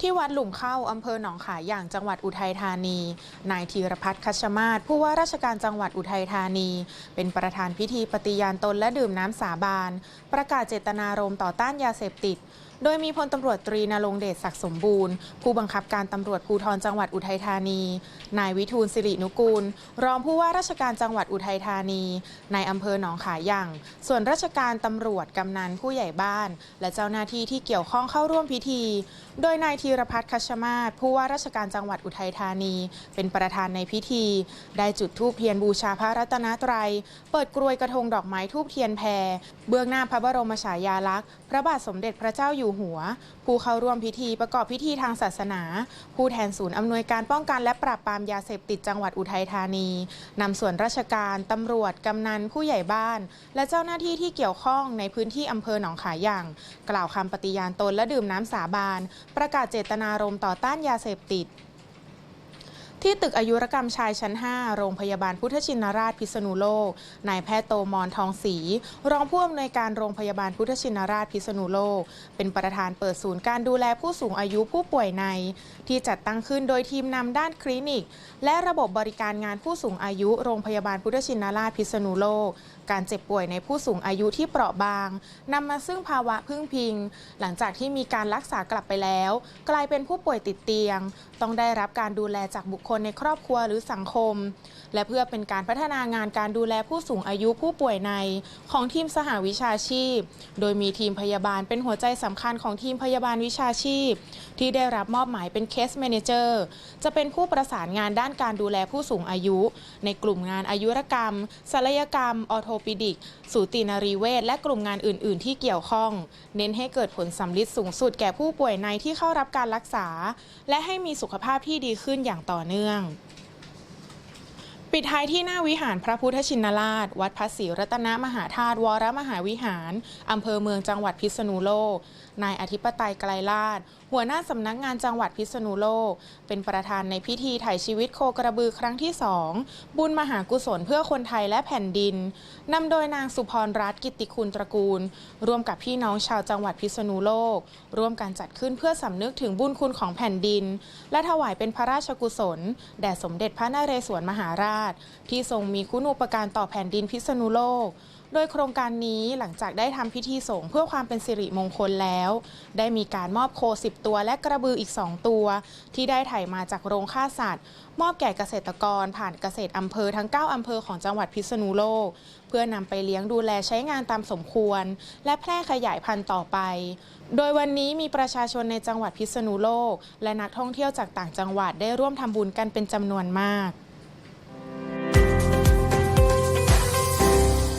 ที่วัดหลุมเข้าอำเภอหนองขายอย่างจังหวัดอุทัยธานี นายธีรพัฒน์คัชมาศผู้ว่าราชการจังหวัดอุทัยธานี เป็นประธานพิธีปฏิญาณตนและดื่มน้ำสาบาน ประกาศเจตนารมณ์ต่อต้านยาเสพติด โดยมีพลตำรวจตรีนรงเดชศักดิ์สมบูรณ์ ผู้บังคับการตำรวจภูธรจังหวัดอุทัยธานี นายวิทูลสิรินุกูล รองผู้ว่าราชการจังหวัดอุทัยธานีในอำเภอหนองขายย่งส่วนราชการตำรวจกำนันผู้ใหญ่บ้าน และเจ้าหน้าที่ที่เกี่ยวข้องเข้าร่วมพิธี โดยนายธีรพัฒน์คชมาศผู้ว่าราชการจังหวัดอุทัยธานี เป็นประธานในพิธี ได้จุดธูปเทียนบูชาพระรัตนตรัย เปิดกรวยกระทงดอกไม้ทูบเทียนแพรเบื้องหน้าพระบรมฉายาลักษณ์ พระบาทสมเด็จพระเจ้าอยู่หัว ผู้เข้าร่วมพิธีประกอบพิธีทางศาสนา ผู้แทนศูนย์อำนวยการป้องกันและปราบปรามยาเสพติดจังหวัดอุทัยธานีนำส่วนราชการตำรวจกำนันผู้ใหญ่บ้าน และเจ้าหน้าที่ที่เกี่ยวข้องในพื้นที่อำเภอหนองขายอย่าง กล่าวคำปฏิญาณตนและดื่มน้ำสาบาน ประกาศเจตนารมณ์ต่อต้านยาเสพติด ที่ตึกอายุรกรรมชายชั้น 5 โรงพยาบาลพุทธชินราชพิษณุโลก นายแพทย์โตมอนทองศรีรองผู้อำนวยการโรงพยาบาลพุทธชินราชพิษณุโลก เป็นประธานเปิดศูนย์การดูแลผู้สูงอายุผู้ป่วยใน ที่จัดตั้งขึ้นโดยทีมนำด้านคลินิก และระบบบริการงานผู้สูงอายุ โรงพยาบาลพุทธชินราชพิษณุโลก การเจ็บป่วยในผู้สูงอายุที่เปราะบางนำมาซึ่งภาวะพึ่งพิง หลังจากที่มีการรักษากลับไปแล้ว กลายเป็นผู้ป่วยติดเตียง ต้องได้รับการดูแลจากบุคคลในครอบครัวหรือสังคม และเพื่อเป็นการพัฒนางานการดูแลผู้สูงอายุผู้ป่วยในของทีมสหวิชาชีพ โดยมีทีมพยาบาลเป็นหัวใจสำคัญของทีมพยาบาลวิชาชีพ ที่ได้รับมอบหมายเป็นเคส m ม n เจอร์จะเป็นผู้ประสานงานด้านการดูแลผู้สูงอายุ ในกลุ่มงานอายุรกรรมศัลยกรรม ออโทปิดิก สูตินารีเวชและกลุ่มงานอื่น ๆ ที่เกี่ยวข้อง เน้นให้เกิดผลสำลิดสูงสุดแก่ผู้ป่วยในที่เข้ารับการรักษา และให้มีสุขภาพที่ดีขึ้นอย่างต่อเนื่อง这样。 ปิดท้ายที่หน้าวิหารพระพุทธชินราช วัดพระศรีรัตนมหาธาตุวรมหาวิหาร อำเภอเมืองจังหวัดพิษณุโลก นายอธิปไตยไกลลาดหัวหน้าสำนักงานจังหวัดพิษณุโลก เป็นประธานในพิธีถ่ายชีวิตโคกระบือครั้งที่สองบุญมหากุศลเพื่อคนไทยและแผ่นดินนำโดยนางสุพรรัตน์กิติคุณตระกูล ร่วมกับพี่น้องชาวจังหวัดพิษณุโลก ร่วมกันจัดขึ้นเพื่อสำนึกถึงบุญคุณของแผ่นดิน และถวายเป็นพระราชกุศล แด่สมเด็จพระนเรศวรมหาราชที่ทรงมีคุณูปการต่อแผ่นดินพิษณุโลก โดยโครงการนี้หลังจากได้ทำพิธีสงฆ์เพื่อความเป็นสิริมงคลแล้ว ได้มีการมอบโค 10 ตัวและกระบืออีก 2 ตัว ที่ได้ถ่ายมาจากโรงฆ่าสัตว์ มอบแก่เกษตรกรผ่านเกษตรอำเภอทั้ง 9 อำเภอของจังหวัดพิษณุโลก เพื่อนำไปเลี้ยงดูแลใช้งานตามสมควร และแพร่ขยายพันธุ์ต่อไป โดยวันนี้มีประชาชนในจังหวัดพิษณุโลก และนักท่องเที่ยวจากต่างจังหวัดได้ร่วมทำบุญกันเป็นจำนวนมาก